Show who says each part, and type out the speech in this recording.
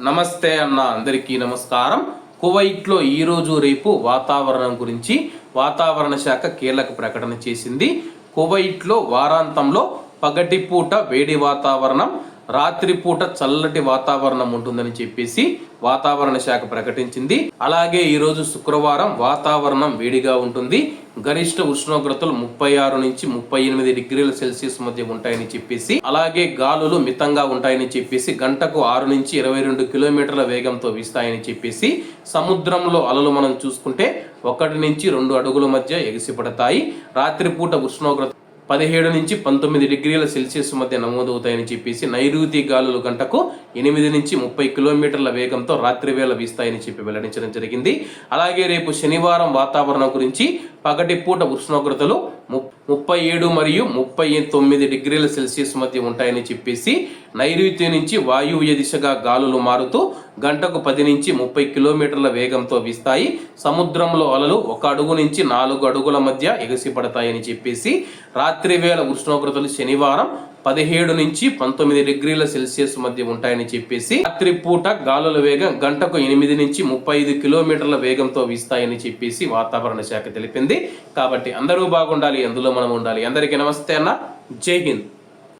Speaker 1: నమస్తే అన్న అందరికీ నమస్కారం. కువైట్లో ఈ రోజు రేపు వాతావరణం గురించి వాతావరణ శాఖ కీలక ప్రకటన చేసింది. కువైట్లో వారాంతంలో పగటిపూట వేడి వాతావరణం రాత్రిపూట చల్లటి వాతావరణం ఉంటుందని చెప్పేసి వాతావరణ శాఖ ప్రకటించింది. అలాగే ఈరోజు శుక్రవారం వాతావరణం వేడిగా ఉంటుంది. గరిష్ట ఉష్ణోగ్రతలు ముప్పై ఆరు నుంచి ముప్పై ఎనిమిది డిగ్రీల సెల్సియస్ మధ్య ఉంటాయని చెప్పేసి అలాగే గాలులు మితంగా ఉంటాయని చెప్పేసి గంటకు ఆరు నుంచి ఇరవై రెండు కిలోమీటర్ల వేగంతో వీస్తాయని చెప్పేసి సముద్రంలో అలలు మనం చూసుకుంటే ఒకటి నుంచి రెండు అడుగుల మధ్య ఎగిసిపడతాయి. రాత్రిపూట ఉష్ణోగ్రత పదిహేడు నుంచి పంతొమ్మిది డిగ్రీల సెల్సియస్ మధ్య నమోదవుతాయని చెప్పేసి నైరుతి గాలులు గంటకు ఎనిమిది నుంచి ముప్పై కిలోమీటర్ల వేగంతో రాత్రి వేళ వీస్తాయని చెప్పి వెల్లడించడం జరిగింది. అలాగే రేపు శనివారం వాతావరణం గురించి పగటి పూట ఉష్ణోగ్రతలు ముప్పై ఏడు మరియు ముప్పై తొమ్మిది డిగ్రీల సెల్సియస్ మధ్య ఉంటాయని చెప్పేసి నైరుతి నుంచి వాయువ్య దిశగా గాలులు మారుతూ గంటకు పది నుంచి ముప్పై కిలోమీటర్ల వేగంతో వీస్తాయి. సముద్రంలో అలలు ఒక అడుగు నుంచి నాలుగు అడుగుల మధ్య ఎగసిపడతాయని చెప్పేసి రాత్రి వేళ ఉష్ణోగ్రతలు శనివారం పదిహేడు నుంచి పంతొమ్మిది డిగ్రీల సెల్సియస్ మధ్య ఉంటాయని చెప్పేసి రాత్రి పూట గాలుల వేగం గంటకు ఎనిమిది నుంచి ముప్పై ఐదు కిలోమీటర్ల వేగంతో వీస్తాయని చెప్పేసి వాతావరణ శాఖ తెలిపింది. కాబట్టి అందరూ బాగుండాలి అందులో మనం ఉండాలి. అందరికీ నమస్తే అన్న. జై హింద్.